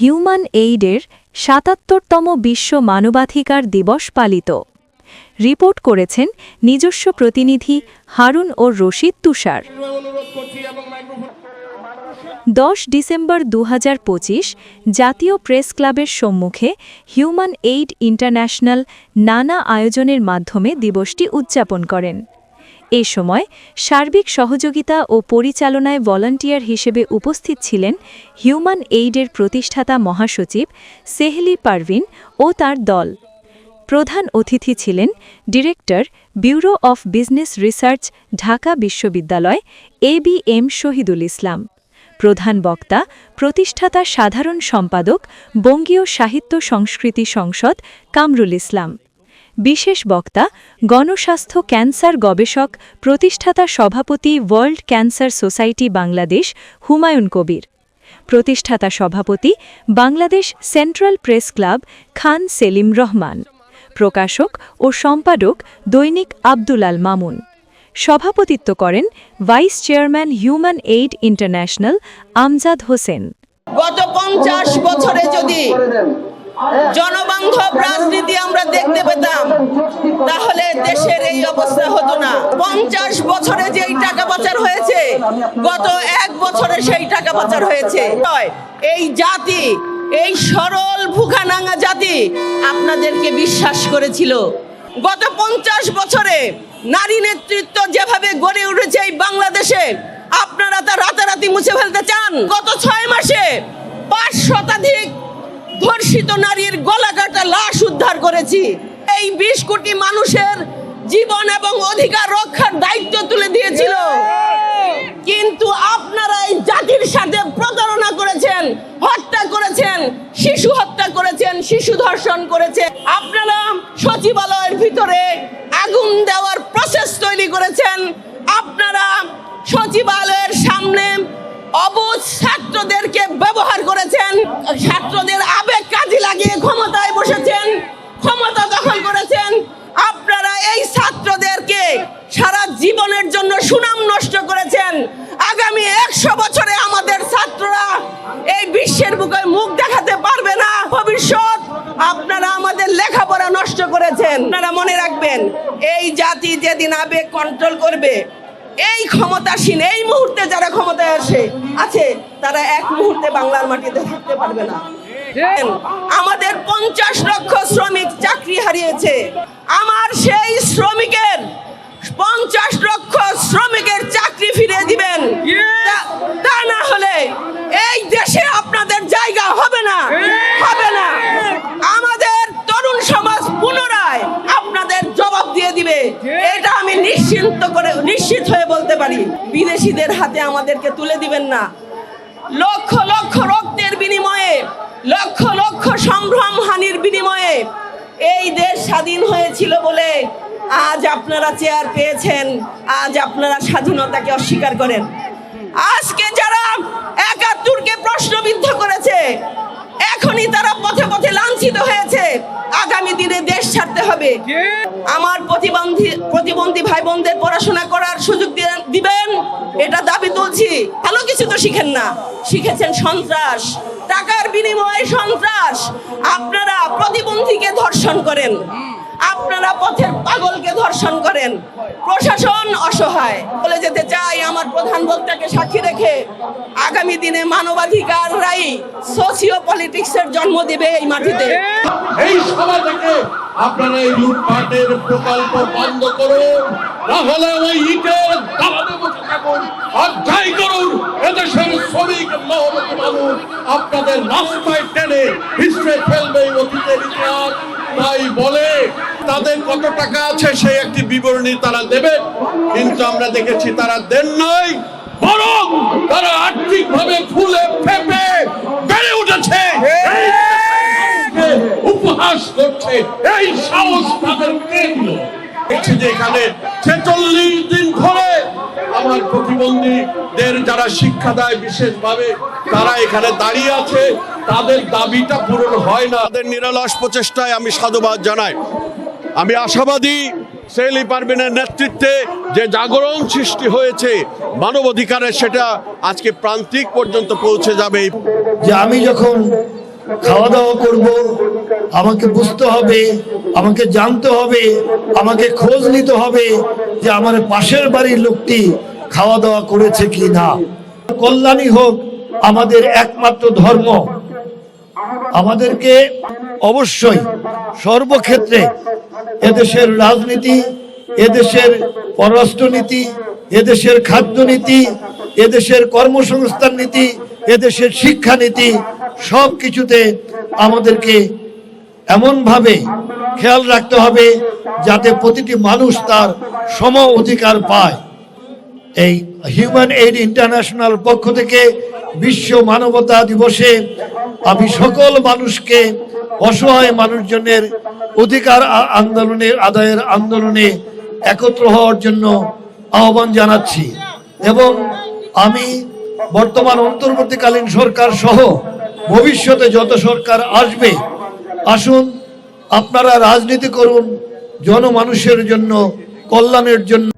Human এইডের সাতাত্তরতম বিশ্ব মানবাধিকার দিবস পালিত। রিপোর্ট করেছেন নিজস্ব প্রতিনিধি হারুন ও রশিদ তুষার। দশ ডিসেম্বর দু হাজার পঁচিশ জাতীয় প্রেস ক্লাবের সম্মুখে হিউম্যান এইড ইন্টারন্যাশনাল নানা আয়োজনের মাধ্যমে দিবসটি উদযাপন করেন। এ সময় সার্বিক সহযোগিতা ও পরিচালনায় ভলান্টিয়ার হিসেবে উপস্থিত ছিলেন হিউম্যান এইডের প্রতিষ্ঠাতা মহাসচিব সেহলি পারভিন ও তার দল। প্রধান অতিথি ছিলেন director, bureau of business research, Dhaka বিশ্ববিদ্যালয়, A B M Shahidul Islam. প্রধান বক্তা, প্রতিষ্ঠাতা সাধারণ সম্পাদক, বঙ্গীয় সাহিত্য সংস্কৃতি সংসদ কামরুল ইসলাম। বিশেষ বক্তা, গণস্বাস্থ্য ক্যান্সার গবেষক, প্রতিষ্ঠাতা সভাপতি world cancer society Bangladesh Humayun Kabir. প্রতিষ্ঠাতা সভাপতি, Bangladesh central press club Khan Selim Rahman. প্রকাশক ও সম্পাদক দৈনিক আব্দুল আল মামুন। সভাপতিত্ব করেন vice chairman human aid international Amjad Hossain. গত পঞ্চাশ বছরে যদি জনবান্ধব রাজনীতি আমরা দেখতে পেতাম। তাহলে দেশের এই অবস্থা হতো না। পঞ্চাশ বছরে যেই টাকা পাচার হয়েছে, গত এক বছরে সেই টাকা পাচার হয়েছে। এই জাতি, এই সরল ভুখানাঙ্গা জাতি আপনাদেরকে বিশ্বাস করেছিল। গত পঞ্চাশ বছরে নারী নেতৃত্ব যেভাবে গড়ে উঠেছে এই বাংলাদেশে, আপনারা তা রাতারাতি মুছে ফেলতে চান। গত ছয় মাসে পাঁচ শতাধিক ধর্ষিত নারীর গলা কাটা লাশ উদ্ধার করেছি। এই বিশ কোটি মানুষের জীবন এবং অধিকার রক্ষার দায়িত্ব তুলে দিয়েছিল। কিন্তু আপনারা এই জাতির সাথে প্রতারণা করেছেন, হত্যা করেছেন, শিশু হত্যা করেছেন, শিশু ধর্ষণ করেছেন। আপনারা সচিবালয়ের ভিতরে আগুন দেওয়ার ছাত্রদেরকে সারা জীবনের জন্য সুনাম নষ্ট করেছেন। আগামী একশো বছরে আমাদের ছাত্ররা এই বিশ্বের বুকে মুখ দেখাতে পারবে না। ভবিষ্যৎ আপনারা আমাদের লেখাপড়া নষ্ট করেছেন। আপনারা মনে রাখবেন, এই জাতি যেদিন আবেগ কন্ট্রোল করবে, এই ক্ষমতাসীন, এই মুহূর্তে যারা ক্ষমতায় আসে, আছে, তারা এক মুহূর্তে বাংলার মাটিতে থাকতে পারবে না। আমাদের পঞ্চাশ লক্ষ শ্রমিক চাকরি হারিয়েছে। আমার সেই শ্রমিকের পঞ্চাশ লক্ষ শ্রমিকের চাকরি ফিরে দিবেন। তা- না হলে এই দেশে আপনাদের জায়গা হবে না। হবে না। আমাদের তরুণ সমাজ পুনরায় আপনাদের জবাব দিয়ে দিবে। এটা আমি নিশ্চিন্ত করে নিশ্চিত হয়ে বলতে পারি। বিদেশিদের হাতে আমাদেরকে তুলে দিবেন না। লক্ষ লক্ষ রক্তের বিনিময়ে লক্ষ লক্ষ সম্ভ্রম হানির বিনিময়ে এই দেশ স্বাধীন হয়েছিল বলে আজ আপনারা চেয়ার পেয়েছেন, আজ আপনারা স্বাধীনতাকে অস্বীকার করেন। আজকে যারা একাত্তরকে প্রশ্নবিদ্ধ করেছে, এখনই তারা পথে পথে লাঞ্ছিত হয়েছে। আগামী দিনে দেশ ছাড়তে হবে। আমার প্রতিবন্ধী প্রতিবন্ধী ভাই বোনদের পড়াশোনা করার সুযোগ দিবেন, এটা দাবি তুলছি। ভালো কিছু তো শিখেন না। শিখেছেন সন্ত্রাস, টাকার বিনিময়ে সন্ত্রাস। আপনারা প্রতিবন্ধীকে ধর্ষণ করেন। আপনারা পথের পাগলকে ধর্ষণ করেন। প্রশাসন অসহায়। বলে যেতে চাই আমার প্রধান বক্তাকে সাক্ষী রেখে আগামী দিনে মানবাধিকাররাই সোশিও পলিটিক্সের জন্ম দিবে এই মাটিতে। এই সভা থেকে আপনারা এই লুটপাটের প্রকল্প বন্ধ করুন, না হলে ওই ইটের বসে থাকুন অধ্যায় করুন, এদেশের শ্রমিক মহমতি মানুষ আপনাদের রাস্তায় টেনে হিসড়ে ফেলবে অতীতের ইতিহাস। তাই বলে তাদের কত টাকা আছে সেই একটি বিবরণী তারা দেবে। কিন্তু আমরা দেখেছি তারা দেন নাই, বরং তারা আর্থিকভাবে ফুলে ফেপে বেড়ে উঠেছে। উপহাস করছে। এই সাহস তাদের দেখছি যে এখানে ছেচল্লিশ দিন ধরে আমার প্রতিবন্ধীদের যারা শিক্ষা দেয় বিশেষভাবে, তারা এখানে দাঁড়িয়ে আছে। তাদের দাবিটা পূরণ হয় না। তাদের নিরলস প্রচেষ্টায় আমি সাধুবাদ জানাই। আমি আশাবাদী সেলি পারভিনের নেতৃত্বে যে জাগরণ সৃষ্টি হয়েছে, মানবাধিকারের সেটা আজকে প্রান্তিক পর্যন্ত পৌঁছে যাবে। যে আমি যখন খাওয়া দাওয়া করব, আমাকে বুঝতে হবে, আমাকে জানতে হবে, আমাকে খোঁজ নিতে হবে যে আমার পাশের বাড়ির লোকটি খাওয়া দাওয়া করেছে কি না। কল্যাণী হোক আমাদের একমাত্র ধর্ম। আমাদেরকে অবশ্যই সর্বক্ষেত্রে এদেশের রাজনীতি, এদেশের পররাষ্ট্রনীতি, এদেশের খাদ্যনীতি, এদেশের কর্মসংস্থান নীতি, এদেশের শিক্ষানীতি, সব কিছুতে আমাদেরকে এমনভাবে খেয়াল রাখতে হবে যাতে প্রতিটি মানুষ তার সম অধিকার পায়। এই হিউম্যান এইড ইন্টারন্যাশনাল পক্ষ থেকে বিশ্ব মানবতা দিবসে আমি সকল মানুষকে অসহায় মানুষজনের অধিকার আন্দোলনের আদায়ের আন্দোলনে একত্র হওয়ার জন্য আহ্বান জানাচ্ছি এবং আমি বর্তমান অন্তর্বর্তীকালীন সরকার সহ ভবিষ্যতে যত সরকার আসবে, আসুন আপনারা রাজনীতি করুন, জনমানুষের জন্য, কল্যাণের জন্য